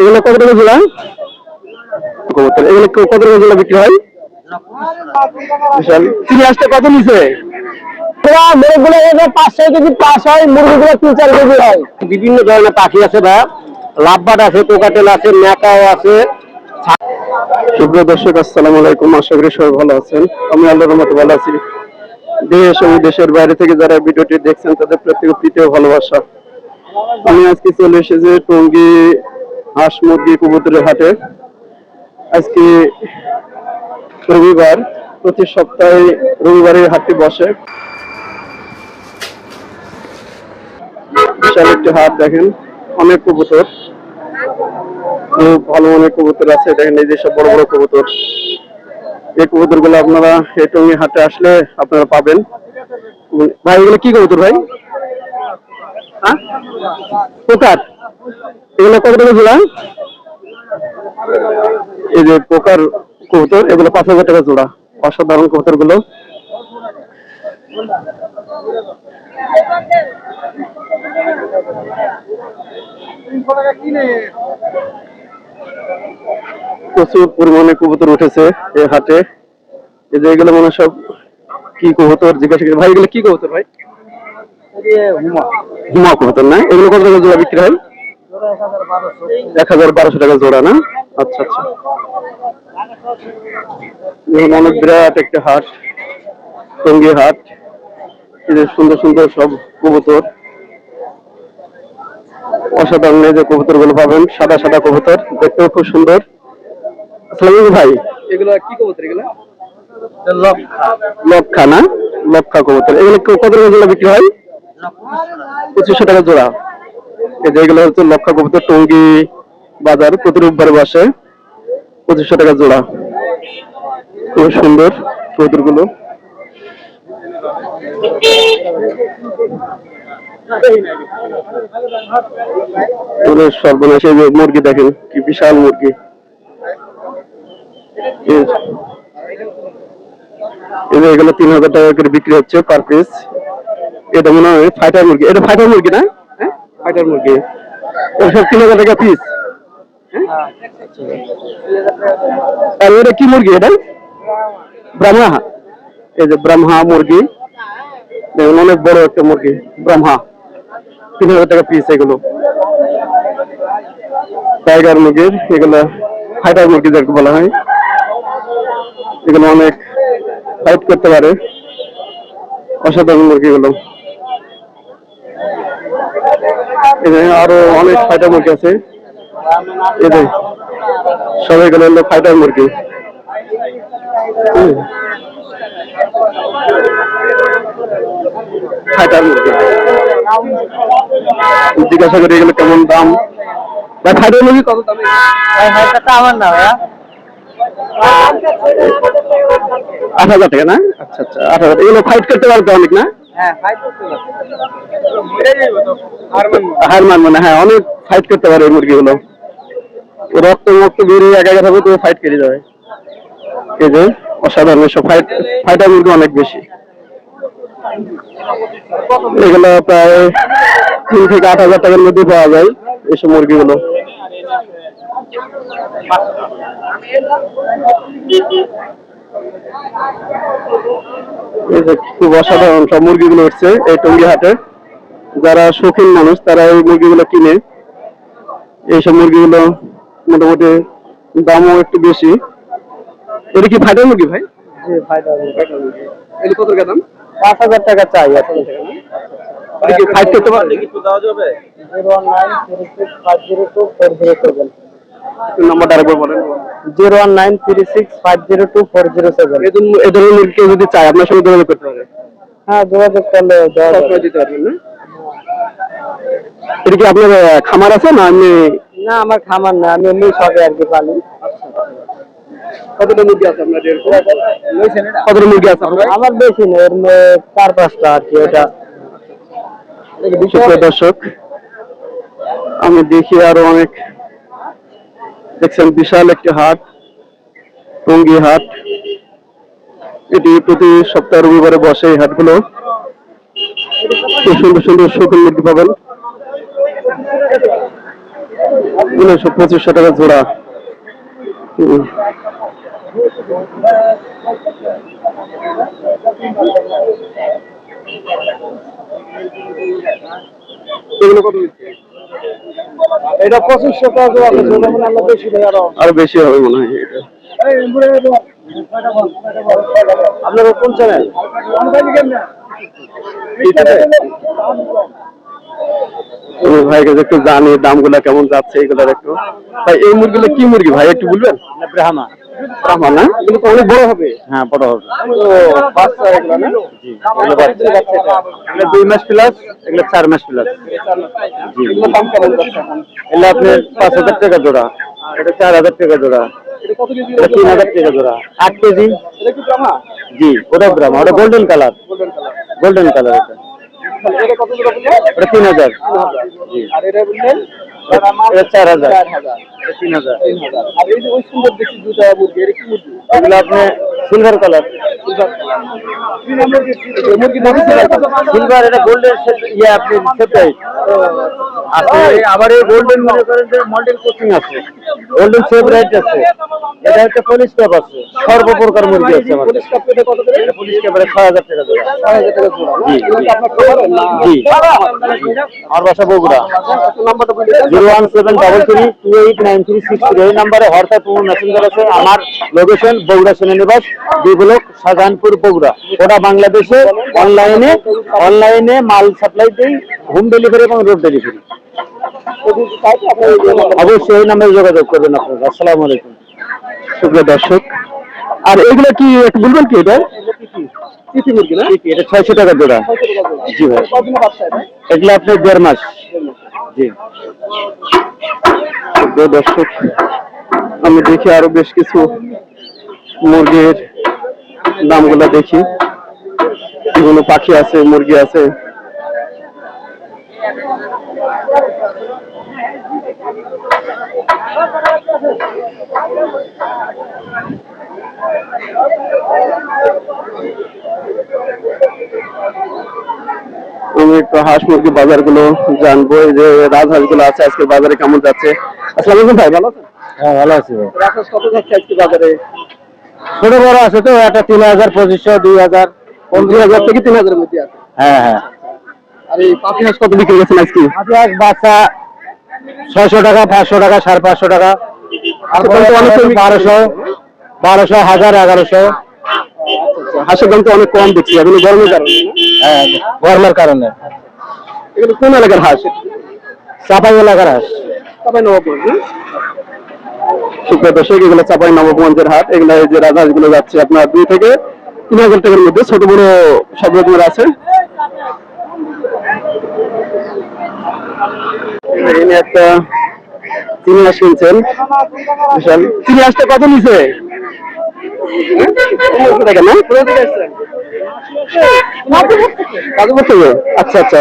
এগুলো কত টাকা জোড়া? কবুতর। এগুলো কত টাকা জোড়া বিক্রি হয়? বিশাল। তিনি আসতে কত নিছে? মুরগিগুলো পাঁচ ছয় কেজি পাস হয় মুরগিগুলো তিন চার কেজি হয়। বিভিন্ন ধরনের পাখি আছে বা লাভবাট আছে কোকাটেল আছে ম্যাকাও আছে। সুপ্রিয় দর্শক আসসালামু আলাইকুম। আশা করি সবাই ভালো আছেন। আমি আল্লাহর মতো ভালো আছি। দেশ এবং দেশের বাইরে থেকে যারা ভিডিওটি দেখছেন তাদের প্রত্যেক প্রীতি ভালোবাসা। আমি আজকে চলে এসেছি টঙ্গী হাঁস মুরগি কবুতরের হাটে। আজকে রবিবার, প্রতি সপ্তাহে রবিবারের হাটটি বসে। বিশাল একটি হাট দেখেন, অনেক কবুতর। খুব ভালো মানের কবুতর আছে, দেখেন এই যে সব বড় বড় কবুতর। এই কবুতরগুলো আপনারা এই টঙ্গী হাটে আসলে আপনারা পাবেন। ভাই, এগুলো কি কবুতর ভাই? হ্যাঁ? পোকার? এগুলো কত টাকা জোড়া? এই যে পোকার কবুতর এগুলো পাঁচ হাজার টাকা জোড়া। অসাধারণ কবুতরগুলো প্রচুর পরিমাণে কবুতর উঠেছে এ হাটে। এই যে এগুলো মনে হয় সব কি কবুতর জিজ্ঞাসা করি। ভাই এগুলো কি কবুতর ভাই? হুমা কবুতর না? এগুলো কত টাকা জোড়া বিক্রি হয়? এক হাজার বারোশো টাকা জোড়া না? আচ্ছা আচ্ছা। অনেক বিরাট একটা হাট টঙ্গী হাট। সুন্দর সুন্দর সব কবুতর। অসাধারণ যে কবুতরগুলো পাবেন সাদা সাদা কবুতর দেখতেও খুব সুন্দর। আসসালামু ভাই এগুলো কি কবুতর এগুলো? লক্ষা। না? লক্ষা কবুতর। এগুলো কত টাকা জোড়া বিক্রি হয়? পঁচিশশো টাকা জোড়া। এই যে এগুলো হচ্ছে লক্ষা কবুতর, টঙ্গী বাজার প্রতি রোববার বসে, পঁচিশশো টাকা জোড়া। খুব সুন্দর কবুতরগুলো সর্বনাশ মুরগি দেখেন, কি বিশাল মুরগি। এগুলো তিন হাজার টাকা করে বিক্রি হচ্ছে পার পিস এটা মনে হয় ফাইটার মুরগি, এটা ফাইটার মুরগি না? হ্যাঁ মুরগি। এটা সব তিন হাজার টাকা পিস আর এটা কি মুরগি ব্রাহ্মা। এই যে ব্রাহ্মা মুরগি। অনেক বড় একটা মুরগি, ব্রাহ্মা। তিন হাজার টাকা পিস এগুলো? টাইগার মুরগির, এগুলো ফাইটার মুরগি যাকে বলা হয়। এগুলো অনেক ফাইট করতে পারে। অসাধারণ মুরগিগুলো। এখানে আরও অনেক ফাইটার মুরগি আছে। এদের সবাই গেলে হলো ফাইটার মুরগি। হুম। ফাইটার মুরগি। জিজ্ঞাসা করি এগুলো কেমন দাম? ভাই ফাইটার মুরগি কত দামে? আমার না ভাইয়া আট হাজার টাকা না? আচ্ছা আচ্ছা আট হাজার এগুলো ফাইট করতে পারবে অনেক না? হ্যাঁ ফাইট করতে হার মান মানে হ্যাঁ অনেক ফাইট করতে পারে এই মুরগিগুলো। রক্ত মক্ত বেরিয়ে একা একা থাকবে তো ফাইট করে যাবে। এই যে অসাধারণ সব ফাইট ফাইটার মুরগি অনেক বেশি। এগুলো প্রায় তিন থেকে আট হাজার টাকার মধ্যে পাওয়া যায় এইসব মুরগিগুলো। এই যে খুব অসাধারণ সব মুরগিগুলো উঠছে এই টঙ্গি হাটে যারা শৌখিন মানুষ তারা এই মুরগিগুলো কিনে। এইসব মুরগিগুলো মোটামুটি দামও একটু বেশি। এটা কি ফাইটার মুরগি ভাই? জি কত টাকা দাম? পাঁচ হাজার টাকা চাই আসলে এটা কি ফাইট করতে পারবে? Zero nine three six five zero two four zero seven নাম্বারটা আরেকবার বলেন। Zero one nine three six five zero two four zero seven. এই ধরনের- এই ধরনের মুরগি কেউ যদি চায় আপনার সঙ্গে যোগাযোগ করতে পারে হ্যাঁ যোগাযোগ করলে দেওয়া যাবে। সবসময় দিতে পারবেন না? এটা কি আপনার খামার আছে না এমনি না আমার খামার না আমি এমনি সবে আর কি পালি। কতটা মুরগি আছে আপনার এরকম? কতটা মুরগি আছে আমার বেশি না এর চার পাঁচটা আর কি সুপ্রিয় দর্শক আমি দেখি আরও অনেক দেখছেন বিশাল একটি হাট, টঙ্গি হাট। এটি প্রতি সপ্তাহ রবিবারে বসে এই হাটগুলো। খুব সুন্দর সুন্দর শৌখিন মুরগি পাবেন। উনিশশো পঁচিশশো টাকা জোড়া। এগুলো কত? এটা পঁচিশশো টাকা জোড়া আছে মানে আমরা বেশি দেয় আরও আরও বেশি হবে মনে হয় এটা। আপনারা কোন চ্যানেল ভাই কাছে একটু জানি দামগুলা কেমন যাচ্ছে এগুলোর একটু। ভাই এই মুরগিগুলো কি মুরগি ভাই একটু বলবেন? ব্রাহ্মা। ব্রাহ্মণ না এগুলো অনেক বড় হবে। হ্যাঁ বড় হবে। তো বাচ্চা এগুলো না? জি। এগুলো বাচ্চা এগুলো দুই মাস প্লাস এগুলো চার মাস প্লাস জি। এগুলোর দাম কেমন যাচ্ছে এগুলো আপনার পাঁচ হাজার টাকা জোড়া। এটা চার হাজার টাকা জোড়া। তিন হাজার টাকা জোড়া। আট কেজি। জি ওটা ব্রাহ্মা ওটা গোল্ডেন কালার গোল্ডেন কালার এটা। তিন হাজার। জি। আর এটা বললেন? এটা চার হাজার চার হাজার এটা তিন হাজার তিন হাজার আর এই যে ওই সুন্দর দেখছি দুটা মুরগি এটা কি মুরগি এগুলো আপনি সিলভার কালার সিলভার এটা গোল্ডেন ইয়ে আপনি আবার এই গোল্ডেন মনে করেন যে কোচিং আছে। গোল্ডেন আছে। এটা হচ্ছে পুলিশ ক্যাপ আছে। সর্বপ্রকার মুরগি আছে আমাদের। এটা কত করে এটা পুলিশ ক্যাপের ছয় হাজার টাকা জোড়া। ছয় হাজার টাকা জোড়া বাসা বগুড়া। একটু এই নাম্বারে হোয়াটসঅ্যাপ এবং মেসেঞ্জার আছে। আমার লোকেশন বগুড়া সেনানিবাস দুই ব্লক শাহজাহানপুর বগুড়া। ওটা বাংলাদেশে অনলাইনে অনলাইনে মাল সাপ্লাই দেই হোম ডেলিভারি এবং রোড ডেলিভারি অবশ্যই এই নাম্বারে যোগাযোগ করবেন আপনারা। আসসালামু আলাইকুম। সুপ্রিয় দর্শক আর এগুলো কি একটু বলবেন কি এটা? তিথি মুরগি না? এটা ছয়শো টাকা জোড়া। জি ভাই। এগুলো আপনার দেড় মাস। জি। দর্শক আমি দেখি আরও বেশ কিছু মুরগির দামগুলো দেখি। বিভিন্ন পাখি আছে মুরগি আছে। আমি একটু হাঁস মুরগি বাজারগুলো জানব যে রাজহাঁসগুলো আছে আজকে বাজারে কেমন যাচ্ছে? আসসালামু আলাইকুম ভাই ভালো আছেন? হ্যাঁ ভালো আছি ভাই। রাজহাঁস কত যাচ্ছে আজকে বাজারে? ছোট বড় আছে তো একটা তিন হাজার পঁচিশশো দুই হাজার পনেরো হাজার থেকে তিন হাজারের মধ্যে আছে। হ্যাঁ হ্যাঁ। আর এই পাখি হাঁস কত বিক্রি গেছেন আজকে? আপনি এক বাচ্চা ছয়শো টাকা পাঁচশো টাকা সাড়ে পাঁচশো টাকা। বারোশো বারোশো হাজার এগারোশো। হাঁসের দাম তো অনেক কম দেখছি এগুলো গরমের কারণে হ্যাঁ গরমের কারণে। এগুলো কোন এলাকার হাঁস? চাপাই এলাকার হাঁস। চাপাই সুপ্রিয় দর্শক, এগুলো চাপাই নবাবগঞ্জের হাট। এগুলো যে রাজহাঁসগুলো যাচ্ছে আপনার দুই থেকে তিন হাজার টাকার মধ্যে ছোট বড় সব রকমের আছে। কত আচ্ছা আচ্ছা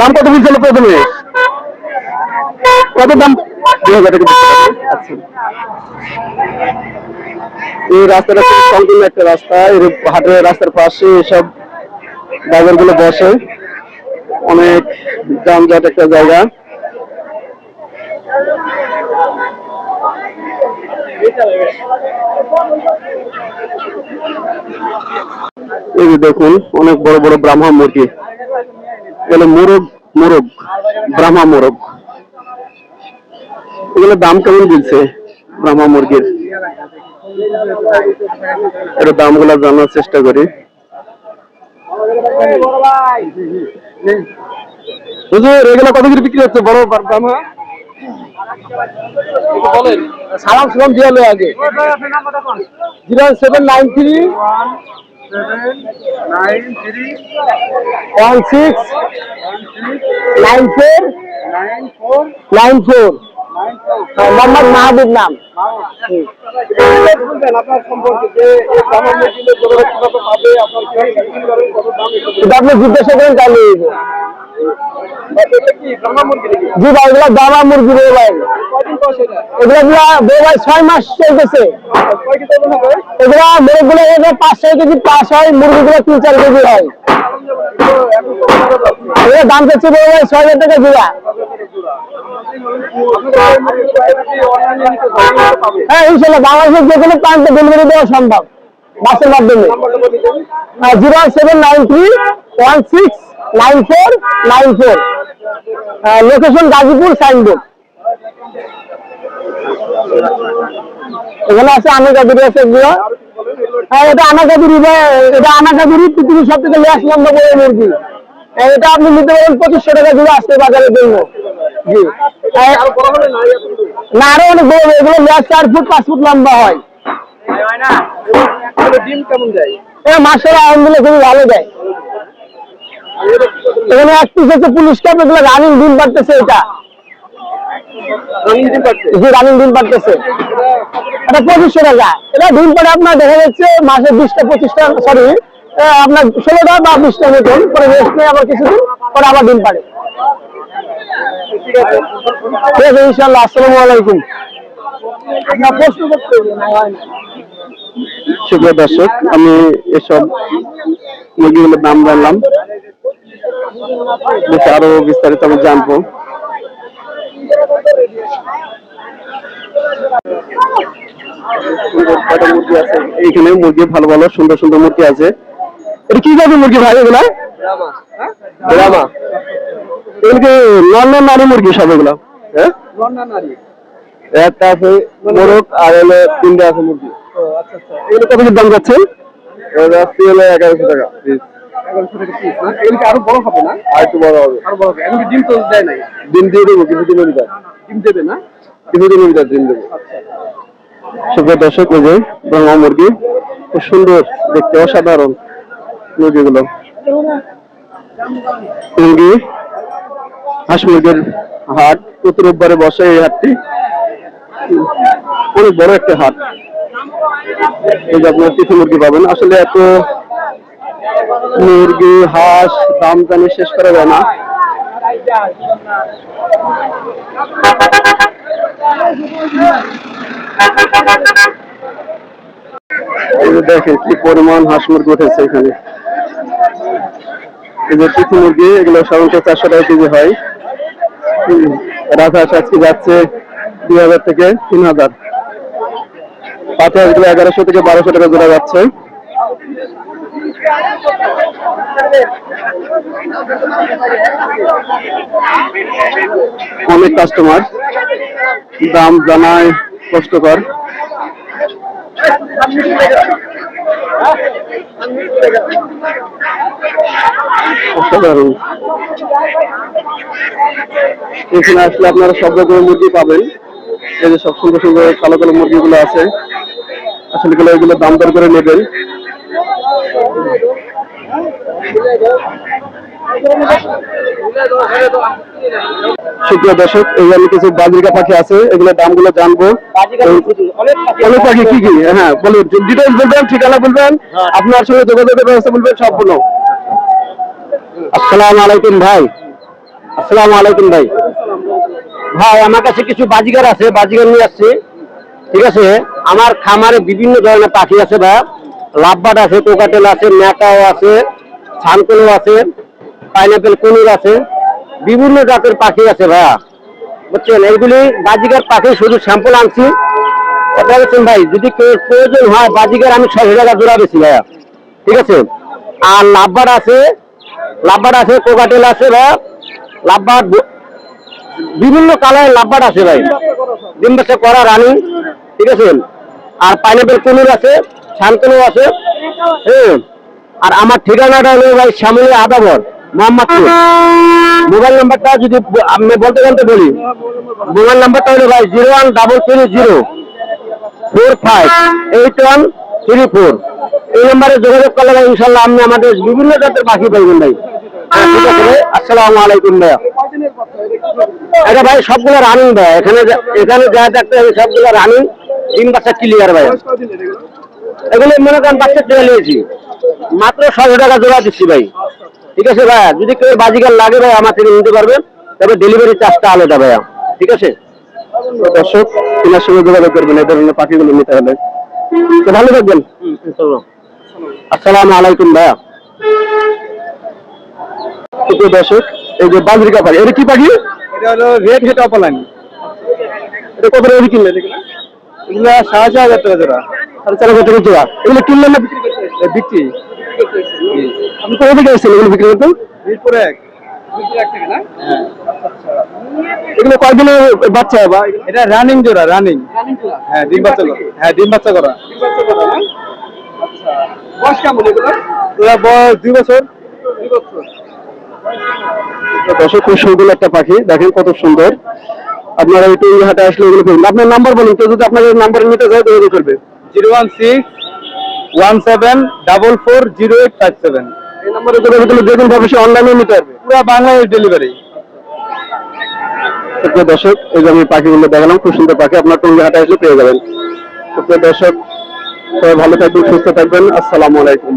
দাম কত কত দাম? দুই হাজার টাকা। আচ্ছা এই রাস্তাটা খুব সংকীর্ণ একটা রাস্তা। হাটের রাস্তার পাশে সব বাজারগুলো বসে। অনেক যানজট একটা জায়গা। এই যে দেখুন, অনেক বড় বড় ব্রাহ্মা মুরগি এগুলো মোরগ মোরগ, ব্রাহ্মা মোরগ। এগুলো দাম কেমন দিচ্ছে? ব্রাহ্মা মুরগির? এর দামগুলো জানার চেষ্টা করি। হুজুর, এগুলো কত করে বিক্রি হচ্ছে? বড় সালাম সালাম আগে। Zero seven nine three, one six, nine four nine four Mohammad Mahabub নাম। জিজ্ঞাসা করেন মুরগি গুলা ছয় মাস এগুলো পাঁচ ছয় কেজি পাস হয়, মুরগিগুলো তিন চার কেজি হয়। এর দাম চাচ্ছি বড় ভাই ছয় হাজার টাকা জোড়া। হ্যাঁ ইনশাল্লাহ বাংলাদেশের যে কোনো প্রান্তে ডেলিভারি দেওয়া সম্ভব। বাসের মাধ্যমে। Zero seven nine three, one six nine four nine four. Location Gazipur signboard. এখানে আছে আনাকাদুরি আছে, এগুলো। হ্যাঁ এটা আনাকাদুরি এটা পৃথিবীর সব থেকে লেস মুরগি। হ্যাঁ, এটা আপনি নিতে পঁচিশশো টাকা বাজারের জন্য। জি। হ্যাঁ, না আরও অনেক বড় এগুলো লেস চার ফুট পাঁচ ফুট লম্বা হয়। মাসের আলহামদুলিল্লাহ খুবই ভালো দেয়। এখানে এক পিস পুলিশ কাপ এগুলো রানিং ডিম পারতেছে এটা। জি রানিং ডিম পারতেছে এটা পঁচিশশো টাকা। এটা ডিম পারে আপনার দেখা যাচ্ছে মাসে বিশটা পঁচিশটা সরি আপনার ষোলোটা বা বিশটা মতন পরে রেস্ট নেই আবার কিছুদিন পরে আবার ডিম পারে ঠিক আছে। ইনশাল্লাহ আসসালামু আলাইকুম। আপনার প্রশ্ন করতে হয় না। সুপ্রিয় দর্শক আমি এসব মুরগিগুলোর দাম জানলাম। আরও বিস্তারিত আমি জানব। মুরগি আছে? এইখানে মুরগি ভালো ভালো সুন্দর সুন্দর মুরগি আছে। এটা কি জাতের মুরগি ভাই এগুলা? ব্রাহ্মা এগুলো কি লন্ডন নারী মুরগি সব এগুলো? হ্যাঁ? একটা আছে মোরগ আর হলো তিনটা আছে মুরগি। এগুলো কত দাম যাচ্ছে যাচ্ছে হলো এগারোশো টাকা আরও বড় হবে না? আর একটু বড় হবে। আরও বড় হবে। এখন ডিম তো দেয় নাই? ডিম দিয়ে দেবো কিছু ডিম দেবে না? কিছু দিনের ভিতর ডিম দেবো। দর্শক ওই ব্রহ্মা মুরগি, খুব সুন্দর দেখতে, অসাধারণ মুরগিগুলো। মুরগি, হাঁস মুরগির হাট, প্রতি রোববারে বসে এই হাটটি। অনেক বড় একটা হাট। এই যে আপনার কিছু মুরগি পাবেন। আসলে এত মুরগি, হাঁস, দাম জানি শেষ করা যায় না। দেখেন কি পরিমাণ হাঁস মুরগি উঠেছে এখানে। এই মুরগি, এগুলো সাধারণত চারশো টাকা কেজি হয়। রাজহাঁস আজকে যাচ্ছে দুই হাজার থেকে তিন হাজার। পাঁচ হাজার এগারোশো থেকে বারোশো টাকা জোড়া যাচ্ছে। অনেক কাস্টমার দাম জানায় কষ্টকর। এখানে আসলে আপনারা সব রকমের মুরগি পাবেন। এই যে সব সুন্দর সুন্দর কালো কালো মুরগিগুলো আছে। আসলে এগুলো দাম দর করে নেবেন। সুপ্রিয় দর্শক এই আমি কিছু বাজরিকা পাখি আছে এগুলোর দামগুলো জানব। অনেক পাখি কি কি? হ্যাঁ বলুন ডিটেলস বলবেন ঠিকানা বলবেন আপনার সঙ্গে যোগাযোগের ব্যবস্থা বলবেন সব বলো আসসালামু আলাইকুম ভাই। আসসালামু আলাইকুম ভাই। ভাই আমার কাছে কিছু বাজিগার আছে বাজিগার নিয়ে আসছি। ঠিক আছে? আমার খামারে বিভিন্ন ধরনের পাখি আছে ভাই। লাভবাট আছে কোকাটেল আছে ম্যাকাও আছে ছানকুলো আছে, পাইনাপেল কুনুর আছে, বিভিন্ন জাতের পাখি আছে ভাইয়া। বুঝছেন? এইগুলি বাজিগার পাখি, শুধু স্যাম্পল আনছি। কথা বলছেন ভাই, যদি প্রয়োজন হয় বাজিগার আমি ছয়শো টাকা জোড়া বেশি ভাইয়া। ঠিক আছে? আর লাভবার আছে লাভবার আছে, কোকাটেল আছে ভাইয়া। লাভবার বিভিন্ন কালারের লাভবার আছে ভাই। ডিম বাচ্চা করা রানিং। ঠিক আছে? আর পাইনাপেল কুনুর আছে শান্তনু আছে। হ্যাঁ? আর আমার ঠিকানাটা হলো ভাই শ্যামলী আদাবর, মোহাম্মদপুর। মোবাইল নাম্বারটা যদি আমি বলতে বলতে বলি। মোবাইল নাম্বারটা হলো ভাই zero one double three zero four five eight one three four. এই নাম্বারে যোগাযোগ করলে ভাই ইনশাল্লাহ আপনি আমাদের বিভিন্ন জাতের পাখি পাইবেন ভাই। ঠিক আসসালামু আলাইকুম ভাইয়া। এটা ভাই সবগুলো রানিং ভাই, এখানে এখানে যা দেখতে হবে সবগুলো রানিং তিন বাচ্চা ক্লিয়ার ভাই। এগুলো মনে করেন বাচ্চা চলে নিয়েছি। মাত্র ছশো টাকা জোড়া দিচ্ছি ভাই। ঠিক আছে ভাই? যদি কেউ বাজিকার লাগে ভাই আমার থেকে নিতে পারবেন। তবে ডেলিভারি চার্জটা আলাদা ভাইয়া। ঠিক আছে? দর্শক তিনার সঙ্গে যোগাযোগ করবেন এই ধরনের পাখিগুলো নিতে হলে তো ভালো থাকবেন। আসসালামু আলাইকুম ভাইয়া। দর্শক এই যে বাজরিকা পাখি এটা কি পাখি? এটা হলো রেড হেড অপলাইন। এটা কত টাকা কিনলেন? এগুলো সাড়ে চার হাজার টাকা জোড়া। সাড়ে চার হাজার টাকা জোড়া। এগুলো কিনলেন না বিক্রি করতে বিক্রি? আপনি কোথা থেকে এসেছেন এগুলো বিক্রি করতে? মিরপুরে এক। এগুলো কয়দিনের বাচ্চা বা এটা রানিং জোড়া রানিং। হ্যাঁ ডিম বাচ্চা করা। হ্যাঁ ডিম বাচ্চা করা। বয়স কেমন এগুলো বয়স দুই বছর। দর্শক খুব সুন্দর একটা পাখি। দেখেন কত সুন্দর। আপনারা একটু হাটে আসলে এগুলো করবেন আপনার নাম্বার বলুন। কেউ যদি আপনাদের নাম্বার নিতে চায় তো করবে। Zero one six one seven double four zero eight five seven. এই নম্বরে যোগাযোগ করলে যে কোনো সে অনলাইনে নিতে পারবে। পুরো বাংলাদেশ ডেলিভারি সুপ্রিয় দর্শক এই যে আমি পাখিগুলো দেখালাম খুব সুন্দর পাখি। আপনার টঙ্গি হাটে আসলে পেয়ে যাবেন। সুপ্রিয় দর্শক সবাই ভালো থাকবেন সুস্থ থাকবেন। আসসালামু আলাইকুম।